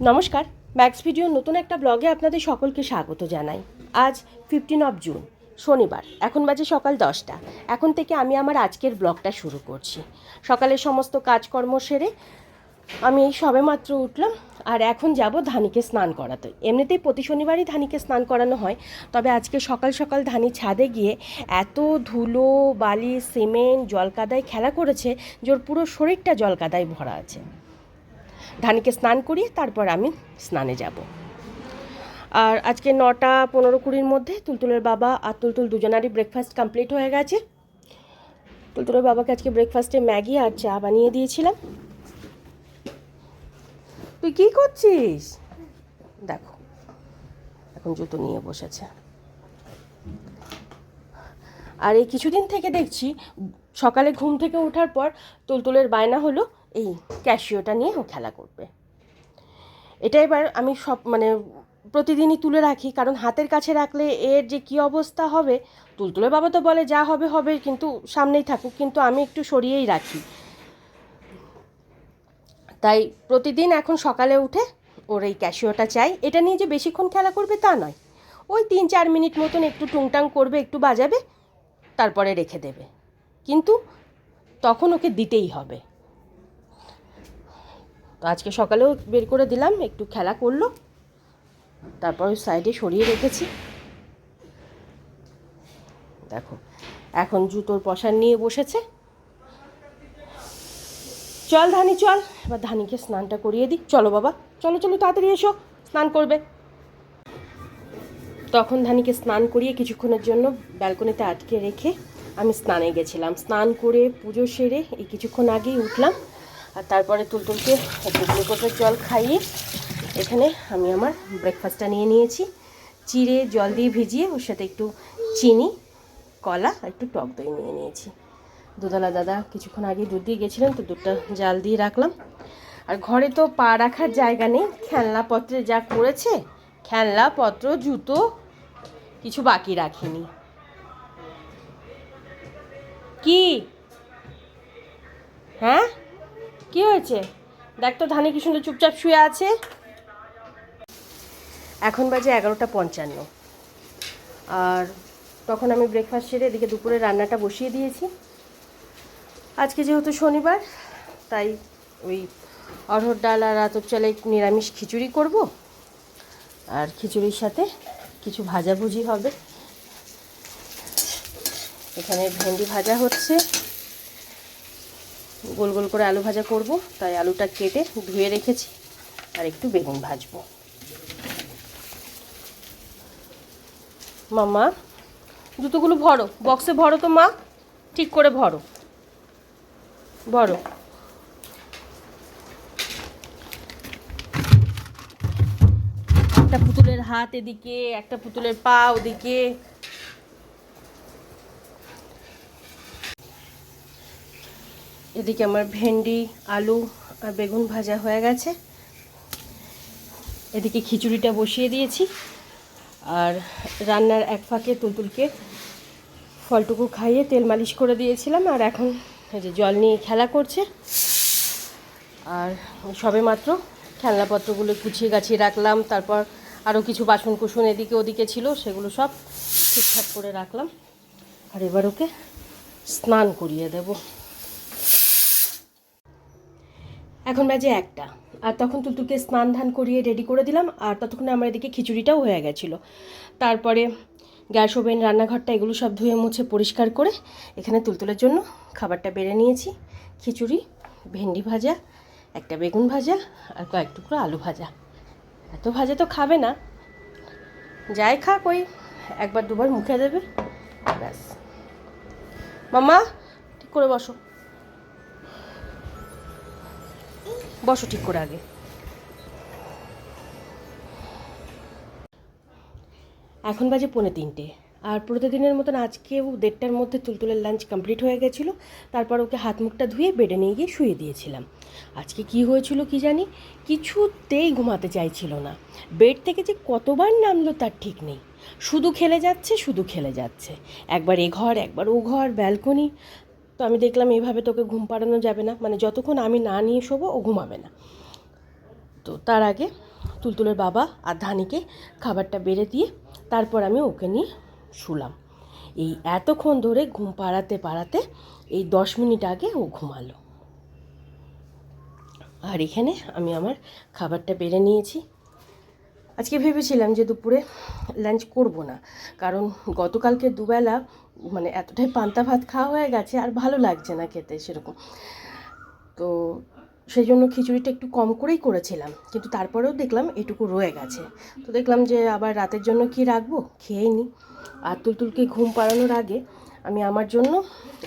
নমস্কার max video নতুন একটা ব্লগে আপনাদের সকলকে স্বাগত জানাই। আজ ফিফটিন অফ জুন শনিবার, এখন বাজে সকাল দশটা। এখন থেকে আমি আমার আজকের ব্লগটা শুরু করছি। সকালের সমস্ত কাজকর্ম সেরে আমি এই সবেমাত্র উঠলাম, আর এখন যাব ধানিকে স্নান করাতে। এমনিতেই প্রতি শনিবারই ধানিকে স্নান করানো হয়, তবে আজকে সকাল সকাল ধানি ছাদে গিয়ে এত ধুলো, বালি, সিমেন্ট, জলকাদায় খেলা করেছে, যে ওর পুরো শরীরটা জলকাদায় ভরা আছে। ধানিকে স্নান করিয়ে তারপর আমি স্নানে যাব। আর আজকে নটা পনেরো কুড়ির মধ্যে তুলতুলের বাবা আর তুলতুল দুজনারই ব্রেকফাস্ট কমপ্লিট হয়ে গেছে। তুলতুলের বাবাকে আজকে ব্রেকফাস্টে ম্যাগি আর চা বানিয়ে দিয়েছিলাম। তুই কি করছিস? দেখো, এখন জুতো নিয়ে বসেছে। আর এই কিছুদিন থেকে দেখছি, সকালে ঘুম থেকে ওঠার পর তুলতুলের বায়না হলো এই ক্যাশিওটা নিয়ে ও খেলা করবে। এটা এবার আমি সব মানে প্রতিদিনই তুলে রাখি, কারণ হাতের কাছে রাখলে এর যে কী অবস্থা হবে, তুলতুলের বাবা তো বলে যা হবে হবে, কিন্তু সামনেই থাকুক, কিন্তু আমি একটু সরিয়েই রাখি। তাই প্রতিদিন এখন সকালে উঠে ওর এই ক্যাশিওটা চাই। এটা নিয়ে যে বেশিক্ষণ খেলা করবে তা নয়, ওই তিন চার মিনিট মতন একটু টুংটাং করবে, একটু বাজাবে, তারপরে রেখে দেবে। কিন্তু তখন ওকে দিতেই হবে। তো আজকে সকালেও বের করে দিলাম, একটু খেলা করল। তারপর ওই সাইডে সরিয়ে রেখেছি। দেখো, এখন জুতোর পশার নিয়ে বসেছে। চল ধানি, চল। এবার ধানিকে স্নানটা করিয়ে দিই। চলো বাবা, চলো চলো, তাড়াতাড়ি এসো, স্নান করবে। তখন ধানিকে স্নান করিয়ে কিছুক্ষণের জন্য ব্যালকনিতে আটকে রেখে আমি স্নানে গেছিলাম। স্নান করে পুজো সেরে এই কিছুক্ষণ আগেই উঠলাম। আর তারপরে তুলতুলকে একটু গ্লুকোজের জল খাইয়ে এখানে আমি আমার ব্রেকফাস্টটা নিয়ে নিয়েছি। চিড়ে, জল দিয়ে ভিজিয়ে ওর সাথে একটু চিনি, কলা আর একটু টক দই নিয়ে নিয়েছি। দুধওয়ালা দাদা কিছুক্ষণ আগে দুধ দিয়ে গেছিলেন, তো দুধটা জাল দিয়ে রাখলাম। আর ঘরে তো পা রাখার জায়গা নেই, খেলনাপত্রে যা করেছে, খেলনাপত্র, জুতো কিছু বাকি রাখিনি। কি? হ্যাঁ? কি হয়েছে? দেখ তো ধানে কি সুন্দর চুপচাপ শুয়ে আছে। এখন বাজে এগারোটা পঞ্চান্ন। আর তখন আমি ব্রেকফাস্ট সেরে এদিকে দুপুরে রান্নাটা বসিয়ে দিয়েছি। আজকে যেহেতু শনিবার, তাই ওই অরহর ডাল আর আতপ চালে নিরামিষ খিচুড়ি করব। আর খিচুড়ির সাথে কিছু ভাজাভুজি হবে। এখানে ভেন্ডি ভাজা হচ্ছে। গোল গোল করে আলু ভাজা করব। তাই আলুটা কেটে ধুয়ে রেখেছি। আর একটু বেগুন ভাজবো। মামা জুতোগুলো ভরো। বক্সে ভরো তো মা। ঠিক করে ভরো। ভরো। একটা পুতুলের হাত এদিকে, একটা পুতুলের পা ওদিকে। এদিকে আমার ভেন্ডি, আলু আর বেগুন ভাজা হয়ে গেছে। এদিকে খিচুড়িটা বসিয়ে দিয়েছি। আর রান্নার এক ফাঁকে তুলতুলকে ফলটুকু খাইয়ে তেল মালিশ করে দিয়েছিলাম আর এখন যে জল নিয়ে খেলা করছে। আর সবে মাত্র খেলনাপত্রগুলো গুছিয়ে গাছিয়ে রাখলাম, তারপর আরও কিছু বাসন কুসন এদিকে ওদিকে ছিল, সেগুলো সব ঠিকঠাক করে রাখলাম। আর এবার ওকে স্নান করিয়ে দেব। এখন বাজে একটা। আর তখন তুলতুলকে স্নান ধান করিয়ে রেডি করে দিলাম, আর ততক্ষণে আমার এদিকে খিচুড়িটাও হয়ে গেছিল। তারপরে গ্যাস ওভেন, রান্নাঘরটা এগুলো সব ধুয়ে মুছে পরিষ্কার করে এখানে তুলতুলের জন্য খাবারটা বেড়ে নিয়েছি। খিচুড়ি, ভেন্ডি ভাজা, একটা বেগুন ভাজা, আর কয়েক টুকরো আলু ভাজা। এত ভাজা তো খাবে না। যাই খাক ওই একবার দুবার মুখে দেবে, ব্যাস। মামা ঠিক করে বসো। বসো ঠিক করে আগে। এখন বাজে পৌনে তিনটে। আর প্রতিদিনের মতন আজকেও দেড়টার মধ্যে তুলতুলের লাঞ্চ কমপ্লিট হয়ে গেছিল। তারপর ওকে হাত মুখটা ধুয়ে বেডে নিয়ে গিয়ে শুয়ে দিয়েছিলাম। আজকে কি হয়েছিল কি জানি? কিছুতেই ঘুমাতে চাইছিল না। বেড থেকে যে কতবার নামলো তার ঠিক নেই। শুধু খেলে যাচ্ছে, শুধু খেলে যাচ্ছে। একবার এ ঘর, একবার ও ঘর, ব্যালকনি। তো আমি দেখলাম এইভাবে তোকে ঘুম পাড়ানো যাবে না। মানে যতক্ষণ আমি না নিয়ে শোবো, ও ঘুমাবে না। তো তার আগে তুলতুলের বাবা আর ধানিকে খাবারটা বেড়ে দিয়ে তারপর আমি ওকে নিয়ে শুলাম। এই এতক্ষণ ধরে ঘুম পাড়াতে পাড়াতে এই দশ মিনিট আগে ও ঘুমালো। আর এখানে আমি আমার খাবারটা বেড়ে নিয়েছি। আজকে ভেবেছিলাম যে দুপুরে লাঞ্চ করব না। কারণ গতকালকে দুবেলা মানে এতটাই পান্তা ভাত খাওয়া হয়ে গেছে আর ভালো লাগছে না খেতে সেরকম। তো সেই জন্য খিচুড়িটা একটু কম করেই করেছিলাম, কিন্তু তারপরেও দেখলাম এটুকু রয়ে গেছে। তো দেখলাম যে আবার রাতের জন্য কি রাখব? খেয়ে নিই আর তুলতুলকে ঘুম পাড়ানোর আগে আমি আমার জন্য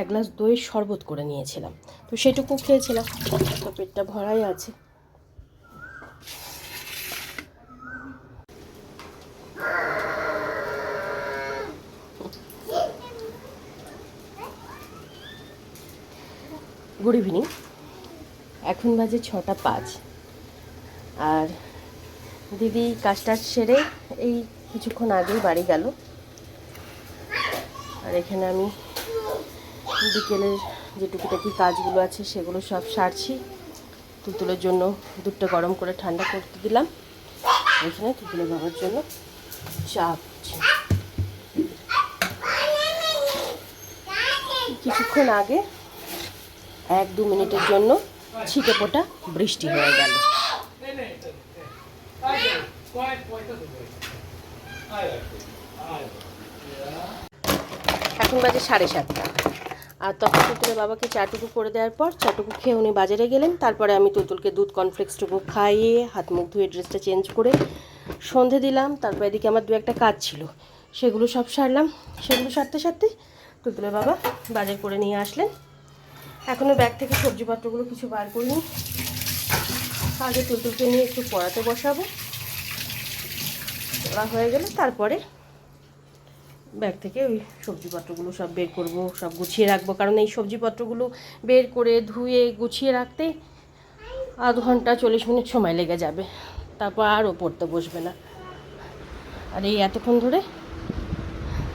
এক গ্লাস দইয়ের শরবত করে নিয়েছিলাম। তো সেটুকু খেয়েছিলাম। তো পেটটা ভরাই আছে। Good evening. এখন বাজে ছটা পাঁচ। আর দিদি কাজটা সেরে এই কিছুক্ষণ আগেই বাড়ি গেল। আর এখানে আমি বিকেলের যে টুকিটাকি কাজগুলো আছে সেগুলো সব সারছি। তুতুলের জন্য দুধটা গরম করে ঠান্ডা করতে দিলাম। এখানে তুতুলের বাবার জন্য চা কিছুক্ষণ আগে এক দু মিনিটের জন্য ছিটে পোটা বৃষ্টি হয়ে গেল। এখন বাজে সাড়ে সাতটা। আর তখন তুতুলের বাবাকে চাটুকু করে দেওয়ার পর চাটুকু খেয়ে উনি বাজারে গেলেন। তারপরে আমি তুতুলকে দুধ কনফ্লেক্সটুকু খাইয়ে হাত মুখ ধুয়ে ড্রেসটা চেঞ্জ করে সন্ধে দিলাম। তারপর এদিকে আমার দু একটা কাজ ছিল। সেগুলো সব সারলাম। সেগুলো সারতে সারতে তুতুলের বাবা বাজার করে নিয়ে আসলেন। এখনও ব্যাগ থেকে সবজিপত্রগুলো কিছু বার করিনি। আগে তুলতুলকে নিয়ে একটু পড়াতে বসাবো। পড়া হয়ে গেলে তারপরে ব্যাগ থেকে ওই সবজিপত্রগুলো সব বের করব, সব গুছিয়ে রাখব। কারণ এই সবজিপত্রগুলো বের করে ধুয়ে গুছিয়ে রাখতে আধ ঘণ্টা চল্লিশ মিনিট সময় লেগে যাবে। তারপর আরও পড়তে বসবে না। আর এই এতক্ষণ ধরে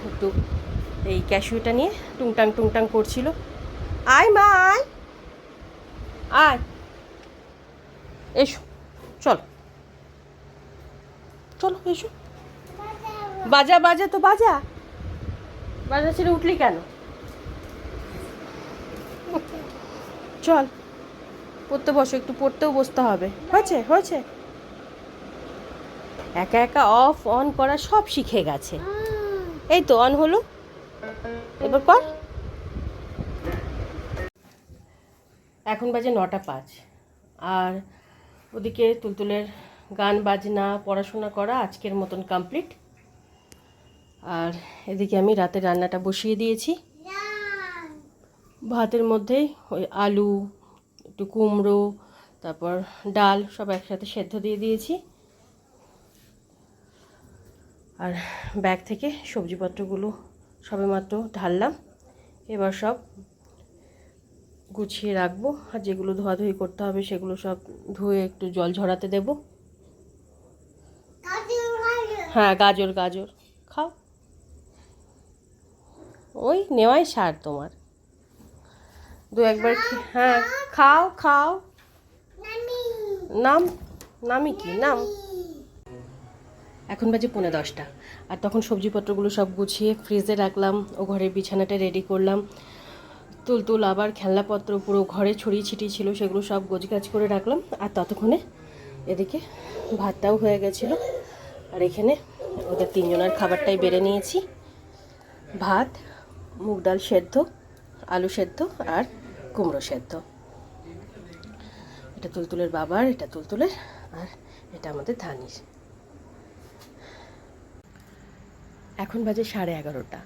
একটু এই ক্যাশুটা নিয়ে টুংটাং টুংটাং করছিল। আয় মা, আয়। আয়। এসো, চলো। চলো, এসো। বাজা বাজা তো, বাজা। বাজা ছেড়ে উঠলি কেন? চল, পড়তে বসো, একটু পড়তেও বসতে হবে। হয়েছে হয়েছে। একা একা অফ অন করা সব শিখে গেছে। এই তো অন হলো। এবার কর। এখন বাজে নটা পাঁচ। আর ওদিকে তুলতুলের গান, বাজনা, পড়াশোনা করা আজকের মতন কমপ্লিট আর এদিকে আমি রাতে রান্নাটা বসিয়ে দিয়েছি। ভাতের মধ্যে ওই আলু, একটু কুমড়ো, তারপর ডাল সব একসাথে সেদ্ধ দিয়ে দিয়েছি। আর ব্যাগ থেকে সবজিপত্রগুলো সবেমাত্র ঢাললাম। এবার সব গুছিয়ে রাখব আর যেগুলো ধোয়াধুয়ি করতে হবে সেগুলো সব ধুয়ে একটু জল ঝরাতে দেব। হ্যাঁ গাজর গাজর। খাও। ওই নেওয়াই সার তোমার। দু একবার হ্যাঁ খাও খাও। নাম, নামই কি? নাম। এখন বাজে পৌনে দশটা। আর তখন সবজিপত্রগুলো সব গুছিয়ে ফ্রিজে রাখলাম, ও ঘরের বিছানাটা রেডি করলাম। তুলতুল আবার খেলনাপত্র পুরো ঘরে ছড়িয়ে ছিটিয়ে ছিল, সেগুলো সব গোছগাছ করে রাখলাম। আর ততক্ষণে এদিকে ভাতটাও হয়ে গেছিল। আর এখানে ওদের তিনজনের খাবারটাই বেড়ে নিয়েছি। ভাত, মুগ ডাল সেদ্ধ, আলু সেদ্ধ আর কুমড়ো সেদ্ধ। এটা তুলতুলের বাবার, এটা তুলতুলের আর এটা আমাদের ধানির। এখন বাজে সাড়ে এগারোটা।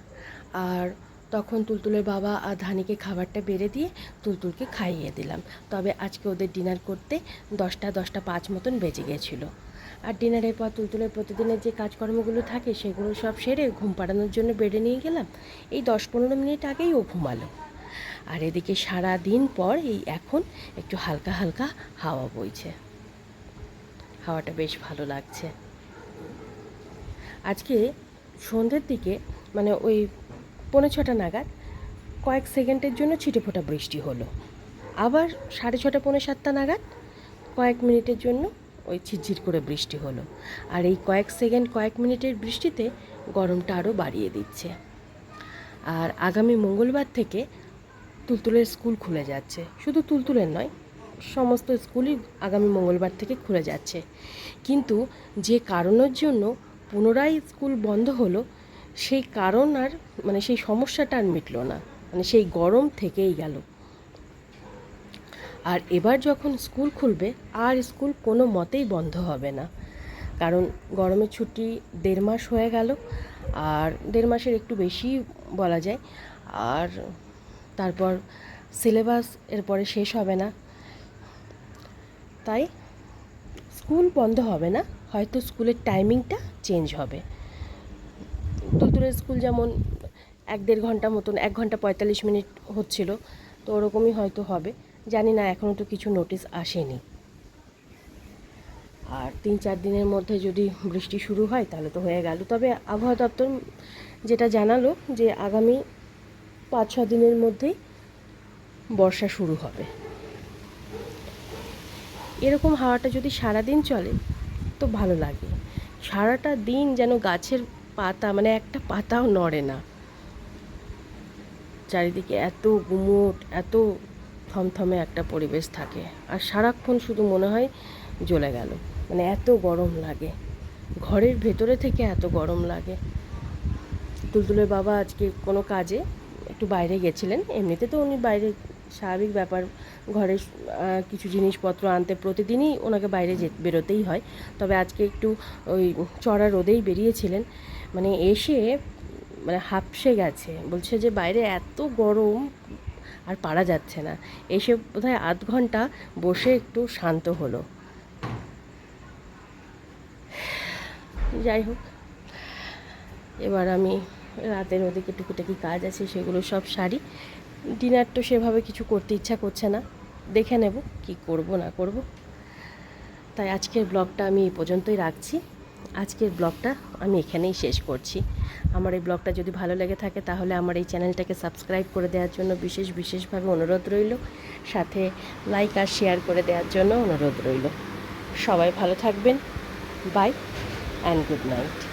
আর তখন তুলতুলের বাবা আর ধানিকে খাবারটা বেড়ে দিয়ে তুলতুলকে খাইয়ে দিলাম। তবে আজকে ওদের ডিনার করতে দশটা দশটা পাঁচ মতন বেজে গেছিল। আর ডিনারের পর তুলতুলের প্রতিদিনের যে কাজকর্মগুলো থাকে, সেগুলো সব সেরে ঘুম পাড়ানোর জন্য বেডে নিয়ে গেলাম। এই দশ পনেরো মিনিট আগেই ও ঘুমালো। আর এদিকে সারা দিন পর এই এখন একটু হালকা হালকা হাওয়া বইছে। হাওয়াটা বেশ ভালো লাগছে। আজকে সন্ধ্যের দিকে মানে ওই পৌনে ছটা নাগাদ কয়েক সেকেন্ডের জন্য ছিটে ফোটা বৃষ্টি হলো। আবার সাড়ে ছটা, পৌনে সাতটা নাগাদ কয়েক মিনিটের জন্য ওই ঝিরঝির করে বৃষ্টি হলো। আর এই কয়েক সেকেন্ড, কয়েক মিনিটের বৃষ্টিতে গরমটা আরও বাড়িয়ে দিচ্ছে। আর আগামী মঙ্গলবার থেকে তুলতুলের স্কুল খুলে যাচ্ছে। শুধু তুলতুলের নয়, সমস্ত স্কুলই আগামী মঙ্গলবার থেকে খুলে যাচ্ছে। কিন্তু যে কারণের জন্য পুনরায় স্কুল বন্ধ হলো সেই কারণ আর মানে সেই সমস্যাটা আর মিটলো না। মানে সেই গরম থেকেই গেল। আর এবার যখন স্কুল খুলবে, আর স্কুল কোনো মতেই বন্ধ হবে না। কারণ গরমের ছুটি দেড় মাস হয়ে গেল, আর দেড় মাসের একটু বেশি বলা যায়। আর তারপর সিলেবাস এরপরে শেষ হবে না। তাই স্কুল বন্ধ হবে না, হয়তো স্কুলের টাইমিংটা চেঞ্জ হবে। তুলতুলের স্কুল যেমন এক দেড় ঘণ্টা মতন, এক ঘণ্টা পঁয়তাল্লিশ মিনিট হচ্ছিল, তো ওরকমই হয়তো হবে। জানি না এখনও তো কিছু নোটিশ আসেনি। আর তিন চার দিনের মধ্যে যদি বৃষ্টি শুরু হয়, তাহলে তো হয়ে গেল। তবে আবহাওয়া দপ্তর যেটা জানালো যে আগামী পাঁচ ছ দিনের মধ্যেই বর্ষা শুরু হবে। এরকম হাওয়াটা যদি সারাদিন চলে, তো ভালো লাগে। সারাটা দিন যেন গাছের পাতা মানে একটা পাতাও নড়ে না। চারিদিকে এত গুমোট, এত থমথমে একটা পরিবেশ থাকে। আর সারাক্ষণ শুধু মনে হয় জ্বলে গেল। মানে এত গরম লাগে। ঘরের ভেতরে থেকে এত গরম লাগে। তুলতুলের বাবা আজকে কোনো কাজে একটু বাইরে গেছিলেন। এমনিতে তো উনি বাইরে স্বাভাবিক ব্যাপার। ঘরে কিছু জিনিসপত্র আনতে প্রতিদিনই ওনাকে বাইরে যে, বেরোতেই হয়। তবে আজকে একটু ওই চড়া রোদেই বেরিয়েছিলেন। মানে এসে মানে হাঁপসে গেছে। বলছে যে, বাইরে এত গরম, আর পারা যাচ্ছে না। এসে বোধহয় আধ ঘণ্টা বসে একটু শান্ত হলো। যাই হোক, এবার আমি রাতের ওদিকে টুকিটাকি কাজ আছে, সেগুলো সব সারি। ডিনার তো সেভাবে কিছু করতে ইচ্ছা করছে না। দেখে নেব কি করব, না করব। তাই আজকের ব্লগটা আমি এই পর্যন্তই রাখছি। আজকের ব্লগটা আমি এখানেই শেষ করছি। আমার এই ব্লগটা যদি ভালো লেগে থাকে তাহলে আমার এই চ্যানেলটাকে সাবস্ক্রাইব করে দেওয়ার জন্য বিশেষ বিশেষভাবে অনুরোধ রইল। সাথে লাইক আর শেয়ার করে দেওয়ার জন্য অনুরোধ রইল। সবাই ভালো থাকবেন। By and good night